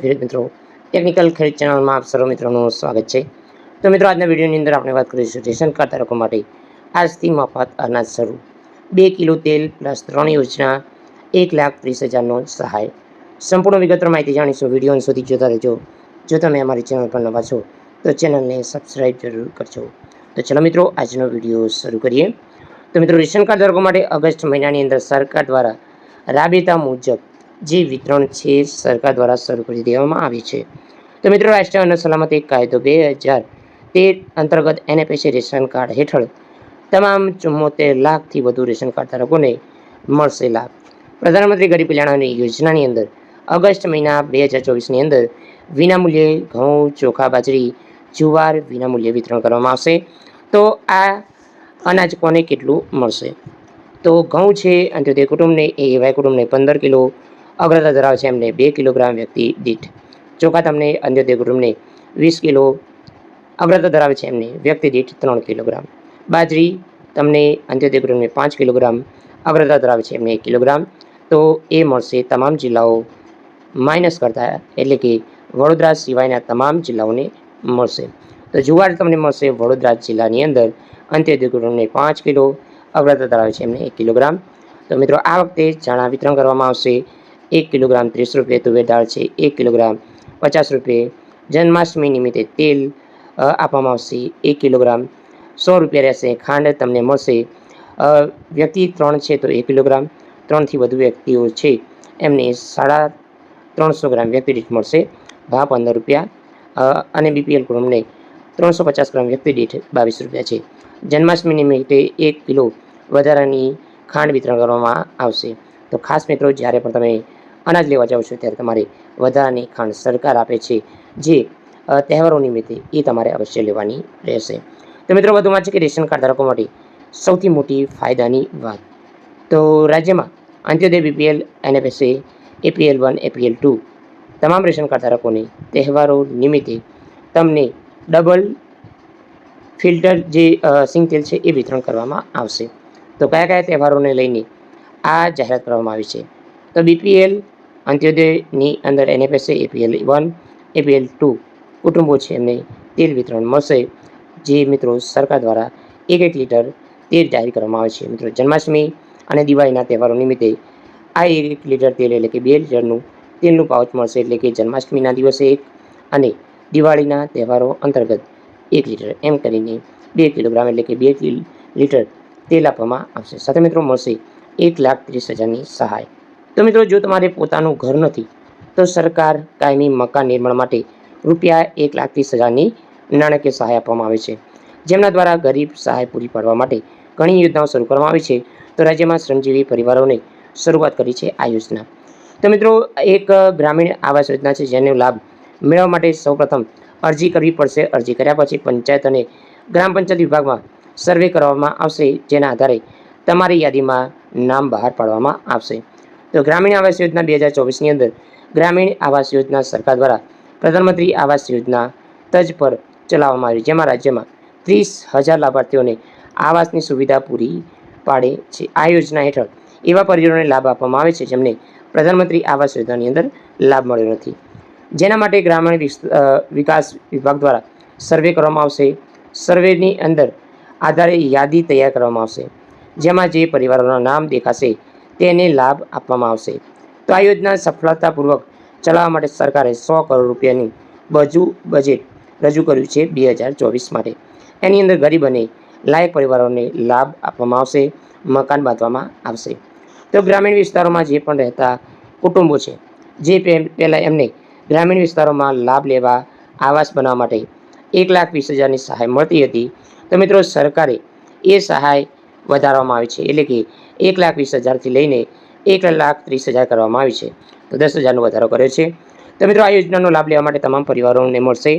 ખેડૂત મિત્રો ટેકનિકલ ખેડૂત ચેનલમાં આપ સર્વ મિત્રોનું સ્વાગત છે. તો મિત્રો, આજના વિડીયોની અંદર આપણે વાત કરીશું રેશન કાર્ડ ધારકો માટે આજથી મફત અનાજ શરૂ. બે કિલો તેલ પ્લસ ત્રણ યોજના, એક લાખ ત્રીસ હજારનો સહાય. સંપૂર્ણ વિગતવાર માહિતી જાણીશું. વીડિયો સુધી જોતા રહેજો. જો તમે અમારી ચેનલ પર નવા છો, તો ચેનલને સબસ્ક્રાઈબ જરૂર કરજો. તો ચલો મિત્રો, આજનો વીડિયો શરૂ કરીએ. તો મિત્રો, રેશન કાર્ડ ધારકો માટે ઓગસ્ટ મહિનાની અંદર સરકાર દ્વારા રાબેતા મુજબ જે વિતરણ છે સરકાર દ્વારા શરૂ કરી દેવામાં આવી છે. તો મિત્રો રાષ્ટ્રીય અન્ન સલામતી કાયદો બે હજાર તેર અંતર્ગત એનએપીસી રેશન કાર્ડ હેઠળ તમામ ચુમ્મોતેર લાખથી વધુ રેશન કાર્ડ ધારકોને મળશે લાભ. પ્રધાનમંત્રી ગરીબ કલ્યાણ યોજનાની અંદર ઓગસ્ટ મહિના બે હજાર ચોવીસની અંદર વિનામૂલ્યે ઘઉં, ચોખા, બાજરી, જુવાર વિનામૂલ્યે વિતરણ કરવામાં આવશે. તો આ અનાજ કોને કેટલું મળશે? તો ઘઉં છે અંત્યોદય કુટુંબને, એ એવાય કુટુંબને પંદર કિલો અગ્રતા ધરાવે છે એમને બે કિલોગ્રામ વ્યક્તિ દીઠ. ચોખા તમને અંત્યોદય કુટુંબને વીસ કિલો અગ્રતા ધરાવે છે એમને વ્યક્તિ દીઠ ત્રણ કિલોગ્રામ. બાજરી તમને અંત્યોદય કુટુંબને પાંચ કિલોગ્રામ અગ્રતા ધરાવે છે એમને એક કિલોગ્રામ. તો એ મળશે તમામ જિલ્લાઓ માઇનસ કરતા એટલે કે વડોદરા સિવાયના તમામ જિલ્લાઓને મળશે. તો જુવાર તમને મળશે વડોદરા જિલ્લાની અંદર અંત્યોદય કુટુંબને પાંચ કિલો અગ્રતા ધરાવે છે એમને એક કિલોગ્રામ. તો મિત્રો આ વખતે ચણા વિતરણ કરવામાં આવશે. એક કિલોગ્રામ ત્રીસ રૂપિયે તુવેર દાળ છે, એક કિલોગ્રામ પચાસ રૂપિયે જન્માષ્ટમી નિમિત્તે તેલ આપવામાં આવશે, એક કિલોગ્રામ સો રૂપિયા રહેશે, ખાંડ તમને મળશે. વ્યક્તિ ત્રણ છે તો એક કિલોગ્રામ, ત્રણથી વધુ વ્યક્તિઓ છે, એમને સાડા ત્રણસો ગ્રામ વ્યક્તિ દીઠ મળશે, ભાવ પંદર રૂપિયા. અને બીપીએલ કુટુંબને ત્રણસો પચાસ ગ્રામ વ્યક્તિ દીઠ બાવીસ રૂપિયા છે. જન્માષ્ટમી નિમિત્તે એક કિલો વધારાની ખાંડ વિતરણ કરવામાં આવશે. તો ખાસ મિત્રો, જ્યારે પણ તમે અનાજ લેવા જાઓ છો, ત્યારે તમારે વધારાની ખાંડ સરકાર આપે છે, જે તહેવારો નિમિત્તે એ તમારે અવશ્ય લેવાની રહેશે. તો મિત્રો, વધુમાં છે કે રેશન કાર્ડ ધારકો માટે સૌથી મોટી ફાયદાની વાત. તો રાજ્યમાં Antyodaya BPL, NFSA, APL one, APL two તમામ રેશન કાર્ડ ધારકોને તહેવારો નિમિત્તે તમને ડબલ ફિલ્ટર જે સિંગ તેલ છે એ વિતરણ કરવામાં આવશે. તો કયા કયા તહેવારોને લઈને આ જાહેરાત કરવામાં આવી છે? તો બીપીએલ અંત્યોદયની અંદર એને પાસે એપીએલ વન એપીએલ ટુ કુટુંબો છે એમને તેલ વિતરણ મળશે. જે મિત્રો સરકાર દ્વારા એક એક લીટર તેલ જાહેર કરવામાં આવે છે. મિત્રો જન્માષ્ટમી અને દિવાળીના તહેવારો નિમિત્તે આ એક એક લીટર તેલ એટલે કે બે લીટરનું તેલનું પાઉચ મળશે. એટલે કે જન્માષ્ટમીના દિવસે એક અને દિવાળીના તહેવારો અંતર્ગત એક લીટર. એમ કરીને બે કિલોગ્રામ એટલે કે બે લીટર તેલ આપવામાં આવશે. સાથે મિત્રો મળશે એક લાખ ત્રીસ હજારની સહાય. તો મિત્રો, જો તમારે પોતાનું ઘર નથી, તો સરકાર કાયમી મકાન નિર્માણ માટે રૂપિયા એક લાખ ત્રીસ હજારની નાણાકીય સહાય આપવામાં આવે છે. જેમના દ્વારા ગરીબ સહાય પૂરી પાડવા માટે ઘણી યોજનાઓ શરૂ કરવામાં આવી છે. તો રાજ્યમાં શ્રમજીવી પરિવારોને શરૂઆત કરી છે આ યોજના. તો મિત્રો, એક ગ્રામીણ આવાસ યોજના છે, જેનો લાભ મેળવવા માટે સૌપ્રથમ અરજી કરવી પડશે. અરજી કર્યા પછી પંચાયત અને ગ્રામ પંચાયત વિભાગમાં સર્વે કરવામાં આવશે, જેના આધારે તમારી યાદીમાં નામ બહાર પાડવામાં આવશે. તો ગ્રામીણ આવાસ યોજના બે હજાર ચોવીસની અંદર ગ્રામીણ આવાસ યોજના સરકાર દ્વારા પ્રધાનમંત્રી આવાસ યોજના તજ પર ચલાવવામાં આવી, જેમાં રાજ્યમાં ત્રીસ હજાર લાભાર્થીઓને આવાસની સુવિધા પૂરી પાડે છે. આ યોજના હેઠળ એવા પરિવારોને લાભ આપવામાં આવે છે જેમને પ્રધાનમંત્રી આવાસ યોજનાની અંદર લાભ મળ્યો નથી. જેના માટે ગ્રામીણ વિકાસ વિભાગ દ્વારા સર્વે કરવામાં આવશે. સર્વેની અંદર આધારે યાદી તૈયાર કરવામાં આવશે. જેમાં જે પરિવારોના નામ દેખાશે તેને લાભ આપવામાં આવશે. તો આ યોજના સફળતાપૂર્વક ચલાવવા માટે સરકારે સો કરોડ રૂપિયાની બજુ બજેટ રજૂ કર્યું છે બે હજાર ચોવીસ માટે. એની અંદર ગરીબ અને લાયક પરિવારોને લાભ આપવામાં આવશે, મકાન બાંધવામાં આવશે. તો ગ્રામીણ વિસ્તારોમાં જે પણ રહેતા કુટુંબો છે, જે પહેલાં એમને ગ્રામીણ વિસ્તારોમાં લાભ લેવા આવાસ બનાવવા માટે એક લાખ વીસ હજારની સહાય મળતી હતી. તો મિત્રો સરકારે એ સહાય વધારવામાં આવી છે. એટલે કે એક લાખ વીસ હજારથી લઈને એક લાખ ત્રીસ હજાર કરવામાં આવી છે. તો દસ હજારનો વધારો કર્યો છે. તો મિત્રો, આ યોજનાનો લાભ લેવા માટે તમામ પરિવારોને મળશે.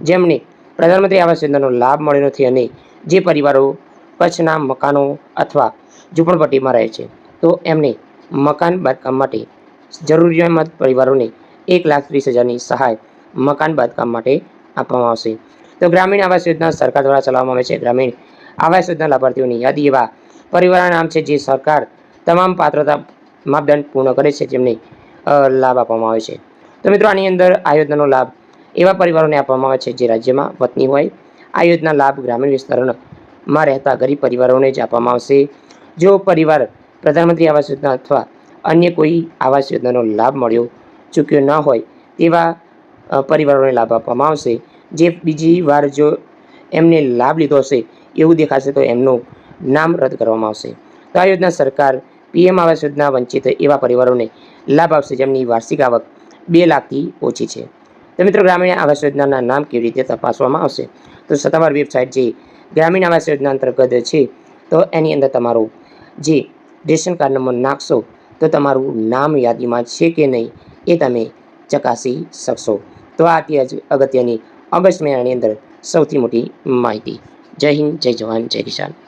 જેમને પ્રધાનમંત્રી આવાસ યોજનાનો લાભ મળ્યો નથી અને જે પરિવારો કચ્છના મકાનો અથવા ઝૂંપડપટ્ટીમાં રહે છે, તો એમને મકાન બાંધકામ માટે જરૂરિયાતમંદ પરિવારોને એક લાખ ત્રીસ હજારની સહાય મકાન બાંધકામ માટે આપવામાં આવશે. તો ગ્રામીણ આવાસ યોજના સરકાર દ્વારા ચલાવવામાં આવે છે. ગ્રામીણ આવાસ યોજના લાભાર્થીઓની યાદી એવા પરિવારના નામ છે જે સરકાર તમામ પાત્રતા માપદંડ પૂર્ણ કરે છે, જેમને લાભ આપવામાં આવે છે. તો મિત્રો, આની અંદર આ યોજનાનો લાભ એવા પરિવારોને આપવામાં આવે છે જે રાજ્યમાં વતની હોય. આ યોજના લાભ ગ્રામીણ વિસ્તારોમાં રહેતા ગરીબ પરિવારોને જ આપવામાં આવશે. જો પરિવાર પ્રધાનમંત્રી આવાસ યોજના અથવા અન્ય કોઈ આવાસ યોજનાનો લાભ મળ્યો, ચૂક્યો ન હોય, તેવા પરિવારોને લાભ આપવામાં આવશે. જે બીજી વાર જો એમને લાભ લીધો હશે, એવું દેખાશે તો એમનું નામ રદ કરવામાં આવશે. તો આ યોજના સરકાર પીએમ આવાસ યોજના વંચિત એવા પરિવારોને લાભ આપશે જેમની વાર્ષિક આવક બે લાખથી ઓછી છે. તો મિત્રો, ગ્રામીણ આવાસ યોજનાના નામ કેવી રીતે તપાસવામાં આવશે? તો સત્તાવાર વેબસાઇટ જે ગ્રામીણ આવાસ યોજના અંતર્ગત છે, તો એની અંદર તમારું જે રેશન કાર્ડ નંબર નાખશો, તો તમારું નામ યાદીમાં છે કે નહીં એ તમે ચકાસી શકશો. તો આ હતી અગત્યની ઓગસ્ટ મહિનાની અંદર સૌથી મોટી માહિતી. જય હિન્દ, જય જવાન, જય કિસાન.